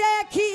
ও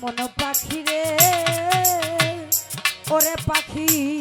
মন পাখি রে ওরে পাখি।